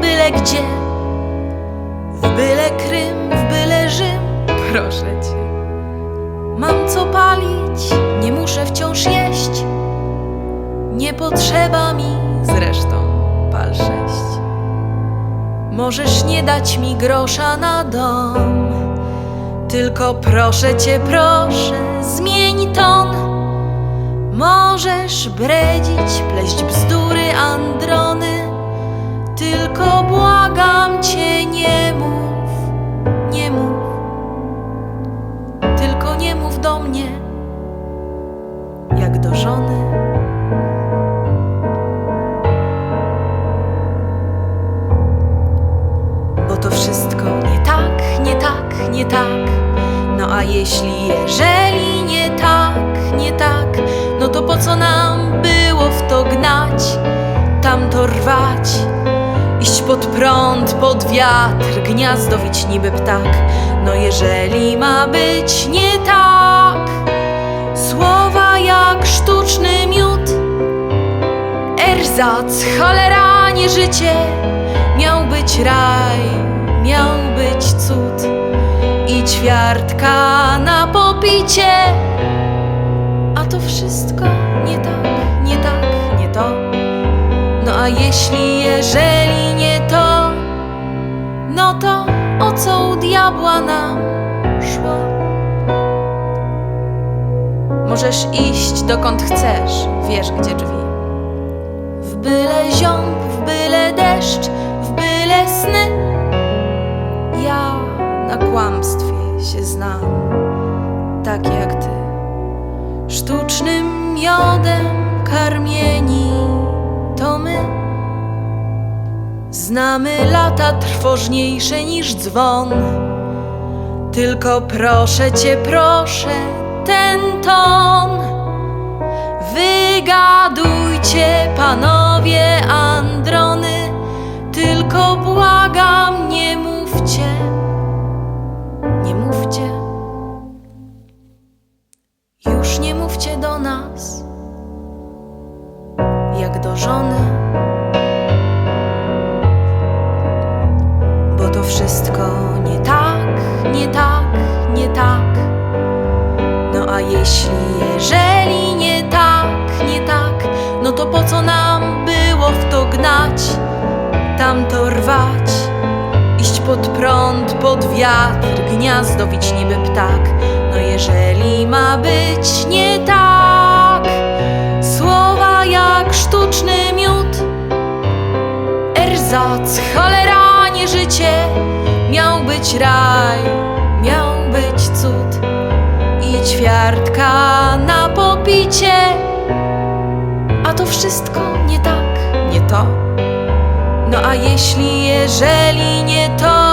byle gdzie, w byle Krym, w byle Rzym, proszę cię. Mam co palić, nie muszę wciąż jeść, nie potrzeba mi zresztą pal sześć. Możesz nie dać mi grosza na dom, tylko proszę cię, proszę, zmień ton. Możesz bredzić, pleść bzdury, Bo to wszystko nie tak, nie tak, nie tak. No a jeśli, jeżeli nie tak, nie tak, no to po co nam było w to gnać, tam to rwać, iść pod prąd, pod wiatr, gniazdowić niby ptak. No jeżeli ma być nie tak, erzac, cholera, nie życie, miał być raj, miał być cud i ćwiartka na popicie. A to wszystko nie tak, nie tak, nie to. No a jeśli, jeżeli nie to, no to o co u diabła nam szło? Możesz iść dokąd chcesz, wiesz gdzie drzwi. Byle ziąb, w byle deszcz, w byle sny. Ja na kłamstwie się znam, tak jak ty. Sztucznym miodem karmieni to my. Znamy lata trwożniejsze niż dzwon. Tylko proszę cię, proszę, ten ton. Błagam, nie mówcie, nie mówcie. Już nie mówcie do nas, jak do żony, bo to wszystko nie tak, nie tak, nie tak. No a jeśli, jeżeli nie tak, nie tak, no to po co nam prąd, pod wiatr, gniazdowić niby ptak. No jeżeli ma być nie tak, słowa jak sztuczny miód, erzac, cholera, nie życie, miał być raj, miał być cud i ćwiartka na popicie. A to wszystko nie tak, nie to. No a jeśli, jeżeli nie to,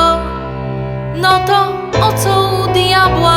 no to o co u diabła nam szło?